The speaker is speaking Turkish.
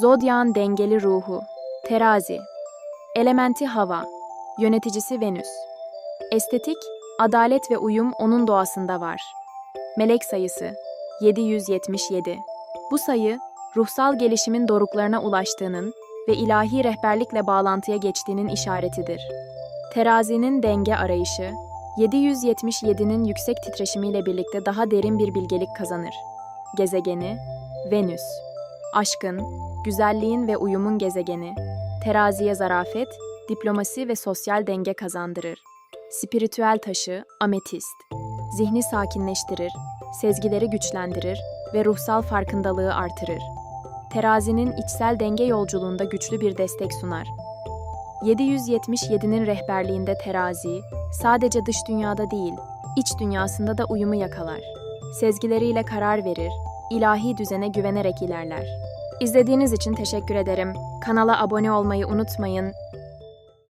Zodyağın dengeli ruhu. Terazi. Elementi hava. Yöneticisi Venüs. Estetik, adalet ve uyum onun doğasında var. Melek sayısı 777. Bu sayı, ruhsal gelişimin doruklarına ulaştığının ve ilahi rehberlikle bağlantıya geçtiğinin işaretidir. Terazinin denge arayışı, 777'nin yüksek titreşimiyle birlikte daha derin bir bilgelik kazanır. Gezegeni, Venüs. Aşkın, güzelliğin ve uyumun gezegeni, teraziye zarafet, diplomasi ve sosyal denge kazandırır. Spiritüel taşı, ametist. Zihni sakinleştirir, sezgileri güçlendirir ve ruhsal farkındalığı artırır. Terazinin içsel denge yolculuğunda güçlü bir destek sunar. 777'nin rehberliğinde terazi, sadece dış dünyada değil, iç dünyasında da uyumu yakalar. Sezgileriyle karar verir, ilahi düzene güvenerek ilerler. İzlediğiniz için teşekkür ederim. Kanala abone olmayı unutmayın